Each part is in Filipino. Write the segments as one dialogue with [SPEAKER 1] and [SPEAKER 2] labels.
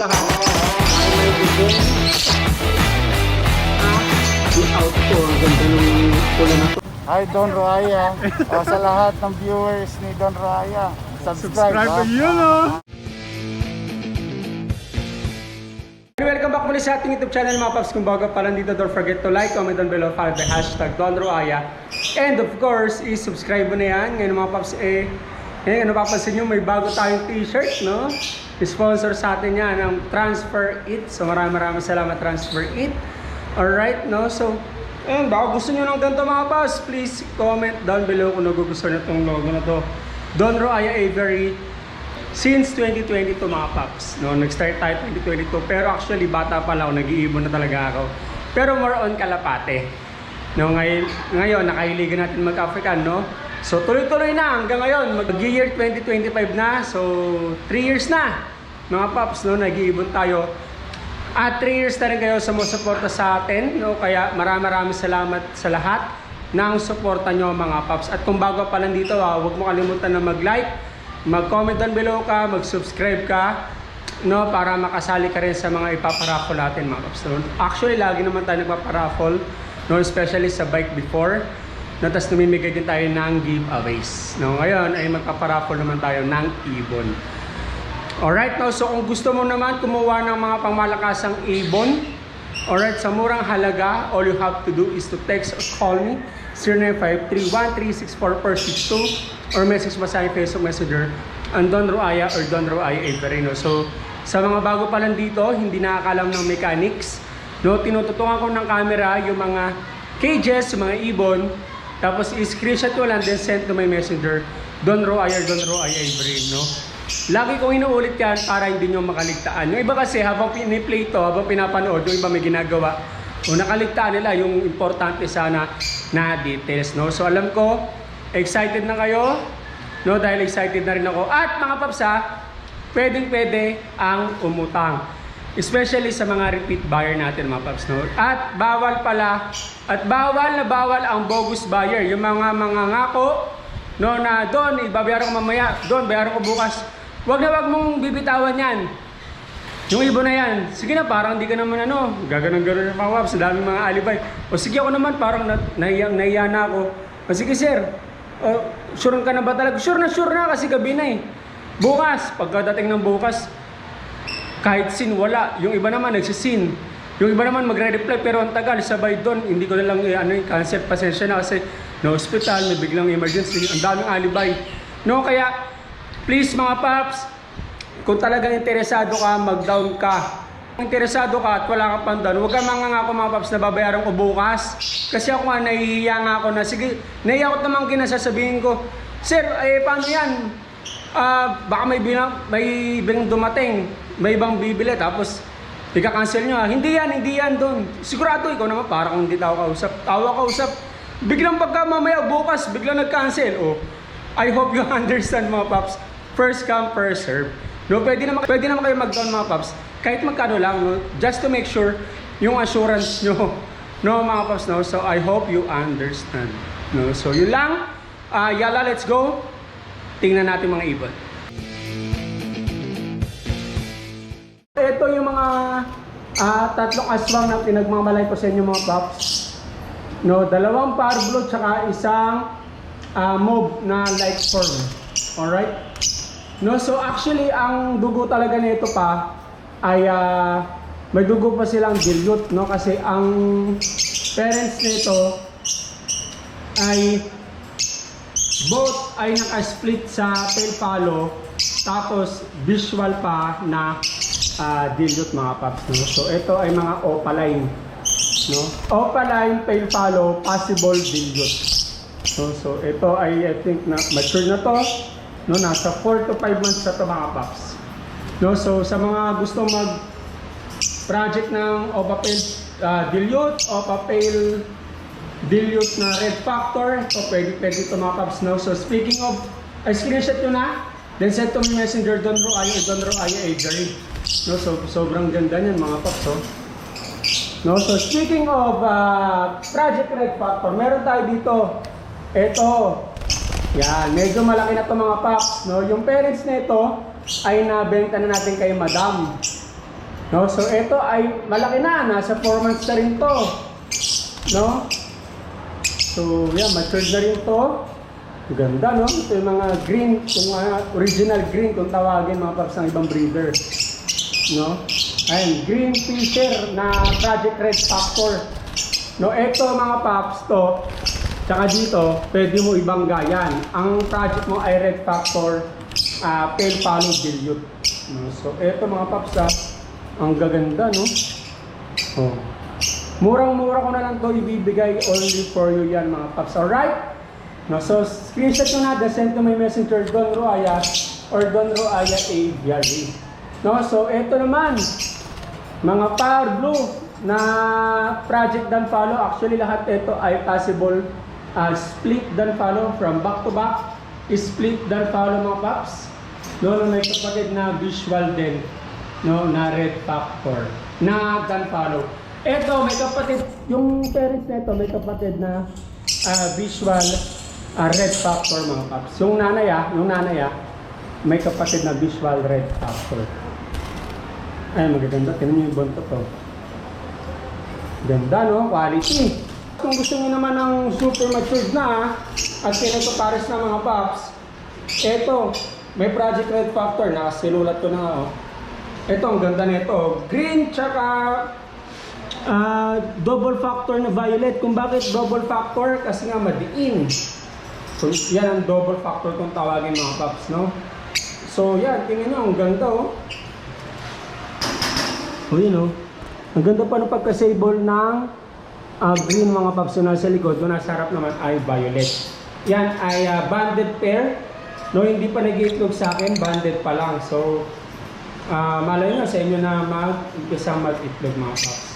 [SPEAKER 1] lahat ay may bigyan di out ko ang ganda ng pula na to
[SPEAKER 2] Hi Don Raya. o, sa lahat ng viewers ni Don Raya. Subscribe, ha?
[SPEAKER 3] yun oh!
[SPEAKER 4] Welcome back muli sa ating YouTube channel mga paps. Kung bago pa lang dito, don't forget to like, comment down below, follow the hashtag Don Roaya. And of course, i-subscribe mo na yan. Ngayon mga paps, eh, eh ano papansin nyo, may bago tayong t-shirt, no? Sponsor sa atin yan ng Transfer It. So maraming maraming salamat Transfer It. Alright, no? So, ayun, baka gusto nyo ng ganito mga paps, please comment down below kung nagugustuhan nyo itong logo na to. Don Roaya Avery Since 2022 mga paps, no, nag-start tayo 2022 pero actually bata pa lang ako, nag-iibon na talaga ako. Pero more on kalapate. No, ngayon, ngayon nakahiligan natin mag-African, no? So tuloy-tuloy na hanggang ngayon, mag-year 2025 na. So 3 years na. Mga paps, no, nag-iibon tayo. At 3 years na rin kayo sa mga suporta sa atin, no? Kaya maraming maraming salamat sa lahat ng suporta nyo mga paps. At kung bago pa lang dito, ah, huwag mo kalimutan na mag-like, mag-comment down below ka, mag-subscribe ka, no, para makasali ka rin sa mga ipaparaffle natin mga paps. No? Actually, lagi naman tayo nagpaparaffle, no, especially sa bike before. No, tapos namimigay din tayo ng giveaways. No, ngayon ay magpaparaffle naman tayo ng ibon. Alright, now, so kung gusto mo naman kumuha ng mga pangmalakasang ibon, alright, sa murang halaga, all you have to do is to text or call me 0953-1364462 or message mo sa aking Facebook Messenger ang Don Roaya or Don Roaya Everino. So, sa mga bago pa lang dito, hindi nakakalam ng mechanics, no, tinututungan ko ng camera yung mga cages, yung mga ibon, tapos i-screenshot ko lang, then send to my messenger, Don Roaya or Don Roaya Everino. Lagi kong inuulit yan para hindi nyo makaligtaan. Yung iba kasi habang piniplay to, habang pinapanood, yung iba may ginagawa, o nakaligtaan nila yung importante sana na details. No? So alam ko, excited na kayo, no? dahil excited na rin ako. At mga paps ha, pwedeng pwede ang umutang. Especially sa mga repeat buyer natin mga paps. No? At bawal pala, at bawal na bawal ang bogus buyer. Yung mga mga ngako, no, na doon, ibabayaran ko mamaya, doon, bayaran ko bukas. Huwag na wag mong bibitawan yan. Yung ibon na yan, sige na, parang hindi ka naman ano, gaganon-ganon yung mga waps, daming mga alibay. O sige ako naman, parang na, nahiya na ako. O sige sir, o, sure ka na ba talaga? Sure na, sure na kasi gabi na eh. Bukas, pagkadating ng bukas, kahit sin wala. Yung iba naman nagsisin. Yung iba naman magre-reply pero ang tagal sabay doon. Hindi ko na lang eh, ano, cancel pasensya na kasi na hospital, may biglang emergency, ang daming alibay. No, kaya please mga paps, kung talagang interesado ka, mag-down ka. Interesado ka at wala ka pang down, huwag ka mga nga ako mga paps na babayaran ko bukas. Kasi ako nga, nahihiya nga ako na, sige, nahihiya ko naman kinasasabihin ko, Sir, eh paano yan? Ah, baka may bilang, may bilang dumating, may ibang bibili, tapos ika-cancel nyo. ah. Hindi yan, hindi yan doon. Sigurado, ikaw naman, parang hindi tao kausap. Tawa kausap. Biglang pagka mamaya bukas, biglang nag-cancel. Oh, I hope you understand mga paps. First come, first serve. No, pwede naman, pwede naman kayo mag-down mga paps. Kahit magkano lang, no? Just to make sure yung assurance nyo. No, mga paps, no? So, I hope you understand. No? So, yun lang. Ah, yala, let's go. Tingnan natin mga ibon. Ito yung mga ah, tatlong aswang na pinagmamalay ko sa inyo mga paps. No, dalawang parblo tsaka isang ah, mob na light form. Alright? No, so actually ang dugo talaga nito pa ay ah, may dugo pa silang dilute no kasi ang parents nito ay both ay naka-split sa tail follow tapos visual pa na ah, dilute mga paps no. So ito ay mga opaline no. Opaline tail follow possible dilute. So, so ito ay I think na mature na to. No, nasa 4 to 5 months na to mga paps. No, so sa mga gusto mag project ng Opapel uh, dilute, Opapel dilute na red factor, ito pwede pwede ito mga paps. No? So speaking of, ay screenshot nyo na, then send to me messenger Don Roayo, Don Roayo Avery. No, so sobrang ganda niyan mga paps. Oh. No, so speaking of uh, Project Red Factor, meron tayo dito. Ito. Yan, medyo malaki na to mga paps. No? Yung parents nito ay nabenta na natin kay Madam. No, so ito ay malaki na, nasa 4 months na rin to. No? So, yan, matured na rin to. Ganda, no? Ito yung mga green, kung ah, original green kung tawagin mga paps ng ibang breeder. No? Ayun, green filter na Project Red Factor. No, ito mga paps to, tsaka dito, pwede mo ibang gayan. Ang project mo ay Red Factor ah Pale Follow Dilute. No, so, ito mga paps ah, ang gaganda, no? Oh. Murang-mura ko na lang to ibibigay only for you yan mga paps. Alright? No, so screenshot ko na, then send to my messenger Don Roaya or Don Roaya Aviary. No, so ito naman, mga power blue na project dan follow. Actually lahat ito ay possible uh, split dan follow from back to back. Split dan follow mga paps. No, no, may kapatid na visual din. No, na red factor. Na dan follow. Ito, may kapatid, yung parents nito may kapatid na ah, visual ah, red factor mga paps. Yung nanay ah, yung nanay ah, may kapatid na visual red factor. Ay, magaganda. Tingnan niyo yung buntot to. Ganda, no? Quality. Kung gusto niyo naman ng super matured na at pinagpapares na mga paps, eto, may Project Red Factor. Nakasinulat ko na oh. Ito, ang ganda nito. Green, tsaka ah, double factor na violet. Kung bakit double factor? Kasi nga madiin. So, yan ang double factor kung tawagin mga paps, no? So, yan. Tingnan nyo, ang ganda, oh. O yun o. Ang ganda pa ng pagka-sable ng ah, green mga paps na nasa likod. Doon nasa harap naman ay violet. Yan ay ah, banded pair. No, hindi pa nag-iitlog sa akin. Banded pa lang. So, ah malay nyo sa inyo na mag-isang mag-itlog mga paps.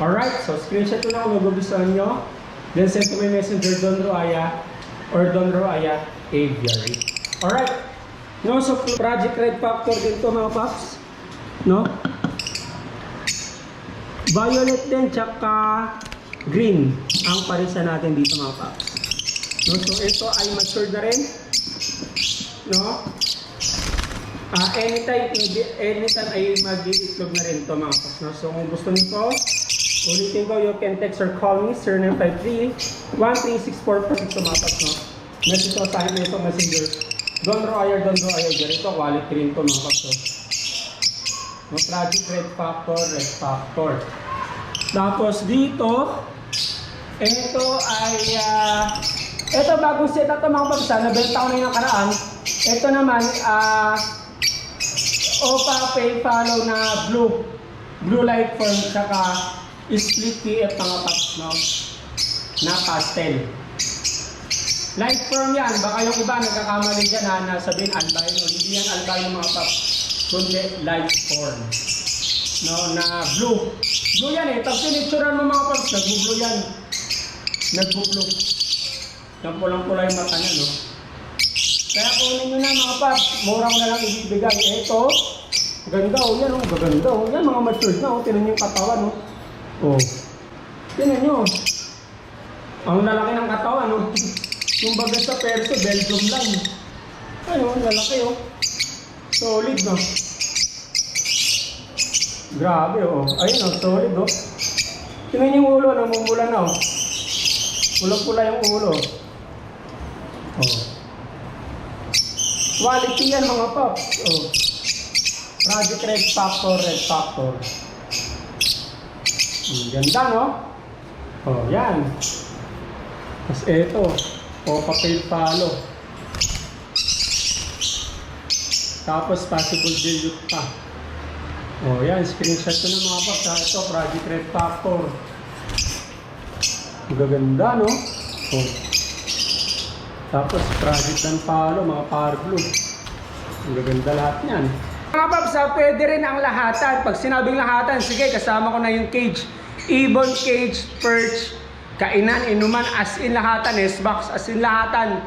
[SPEAKER 4] Alright, so screenshot ko na kung magugustuhan nyo. Then send to my messenger Don Roaya or Don Roaya Aviary. Alright. No, so Project Red Factor din mga paps. No? Violet din, tsaka green ang parisa natin dito mga paps. No, so ito ay matured na rin. No? Ah, anytime, anytime ay mag-iitlog na rin to mga paps. No? So kung gusto niyo ulitin ko, you can text or call me, sir 953-13644 mga paps. No? Message ko sa akin nito, messenger. Don Royer, Don Royer, ganito, quality rin to mga paps. No? No, Project Red Factor, Red Factor. Tapos dito, ito ay, ah, ito bagong set up mga papsa, nabenta ko na yung nakaraan. Ito naman, ah, Opa Pay Follow na blue. Blue light form, tsaka split PF mga paps, no? Na pastel. Light form yan, baka yung iba nagkakamali dyan ha, na sabihin albino. Hindi yan albino mga paps, kundi light form. No, na blue. Blue yan eh, pag pinicturean mo mga paps, nag-blue yan. Nag-blue. Yung pulang-pula yung mata niya, no? Kaya kunin nyo na mga paps, mura ko na lang ibibigay. Ito, ganda oh, yan oh, gaganda oh. Yan mga matured na oh, tinan yung katawan oh. Oh. Tinan nyo. Ang lalaki ng katawan oh. Yung baga sa perso, Belgium lang. Ano, lalaki oh. Solid no. Grabe oh. Ayun oh, solid oh. Tingnan yung ulo, namumula na oh. Pulang-pula yung ulo. Oh. Quality yan mga paps. Oh. Project Red Factor, Red Factor. Ang ganda no? Oh, yan. Tapos eto. O, papel palo. Tapos possible dilute pa. Oh, yan. Screenshot ko na mga paps. ha. Ito, Project Red Factor. Gaganda, no? Oh. Tapos, Project Dan Palo, mga power. Ang gaganda lahat yan. Mga ha, pwede rin ang lahatan. Pag sinabing lahatan, sige, kasama ko na yung cage. Ibon cage, perch, kainan, inuman, as in lahatan, S-box, as in lahatan.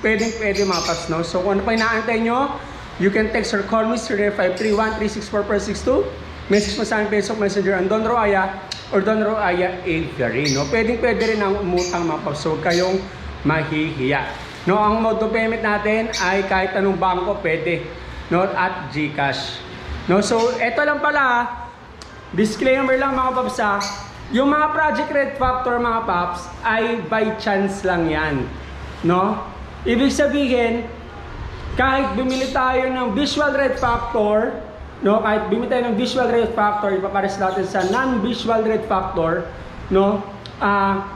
[SPEAKER 4] Pwedeng pwede mga paps, no? So kung ano pa inaantay nyo, you can text or call me 0953-1364462. Message mo sa akin Facebook Messenger ang Don Roaya or Don Roaya Aviary, no? Pwedeng pwede rin ang umutang mga paps. So kayong mahihiya. No, ang mode of payment natin ay kahit anong bangko pwede. No, at GCash. No, so eto lang pala disclaimer lang mga paps ha, yung mga Project Red Factor mga paps ay by chance lang yan. No? Ibig sabihin, kahit bumili tayo ng Visual Red Factor, no, kahit bumili tayo ng Visual Red Factor, ipapares natin sa non-Visual Red Factor, no, ah,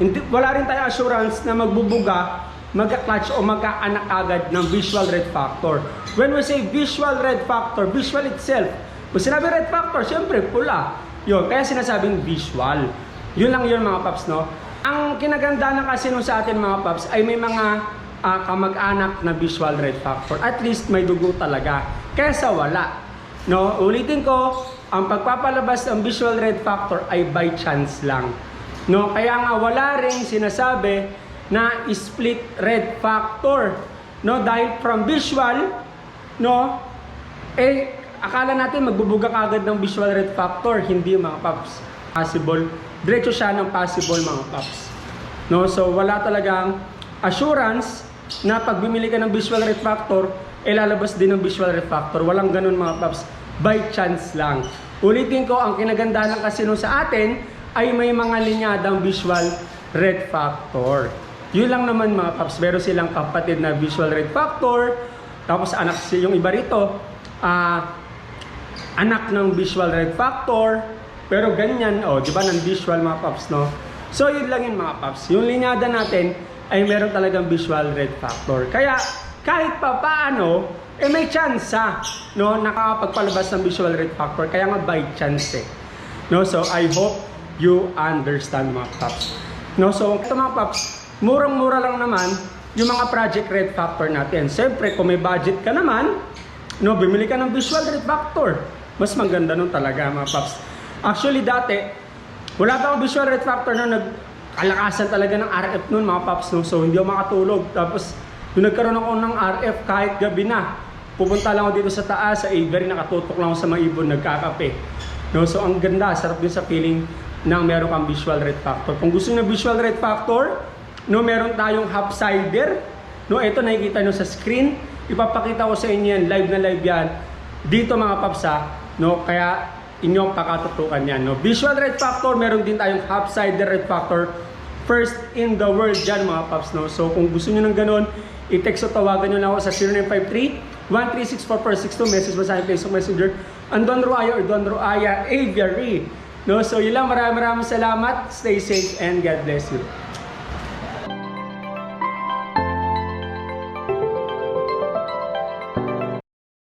[SPEAKER 4] hindi, wala rin tayo assurance na magbubuga, magka-clutch o magkaanak agad ng Visual Red Factor. When we say Visual Red Factor, visual itself, kung sinabi Red Factor, syempre pula. Yun, kaya sinasabing visual. Yun lang yun mga paps, no? Ang kinaganda na kasi nung sa atin mga paps ay may mga ah, kamag-anak na visual red factor. At least may dugo talaga. Kesa wala. No, ulitin ko, ang pagpapalabas ng visual red factor ay by chance lang. No, kaya nga wala ring sinasabi na split red factor. No, dahil from visual, no, eh akala natin magbubuga kagad ng visual red factor, hindi mga paps. Possible. Diretso siya ng possible mga paps. No, so wala talagang assurance na pag bumili ka ng visual red factor, eh lalabas din ng visual red factor. Walang ganun mga paps. By chance lang. Ulitin ko, ang kinaganda ng casino sa atin ay may mga linyadang visual red factor. Yun lang naman mga paps. Meron silang kapatid na visual red factor. Tapos anak si yung iba rito, ah anak ng visual red factor. Pero ganyan, oh, di ba, ng visual mga paps, no? So, yun lang yun mga paps. Yung linyada natin ay meron talagang visual red factor. Kaya, kahit pa paano, eh may chance ha, no, nakakapagpalabas ng visual red factor. Kaya nga by chance eh. No, so I hope you understand mga paps. No, so ito mga paps, murang-mura lang naman yung mga project red factor natin. Siyempre, kung may budget ka naman, no, bumili ka ng visual red factor. Mas maganda nun talaga mga paps. Actually, dati, wala pa akong visual red factor na nagkalakasan talaga ng RF nun mga paps. No? So, hindi ako makatulog. Tapos, nung nagkaroon ako ng RF kahit gabi na, pupunta lang ako dito sa taas, sa Avery, nakatutok lang ako sa mga ibon, nagkakape. No? So, ang ganda, sarap din sa feeling na meron kang visual red factor. Kung gusto ng visual red factor, no, meron tayong half-sider. No, ito nakikita nyo sa screen. Ipapakita ko sa inyo yan, live na live yan. Dito mga paps ha, no, kaya inyong pakatutukan yan. No? Visual red factor, meron din tayong half-sider red factor. First in the world dyan mga paps. No? So kung gusto nyo ng ganun, i-text o tawagan nyo na ako sa 0953-1364462. Message mo sa aking Facebook Messenger. Ang Don Ruaya or Don Ruaya Aviary. No? So yun lang, maraming maraming salamat. Stay safe and God bless you.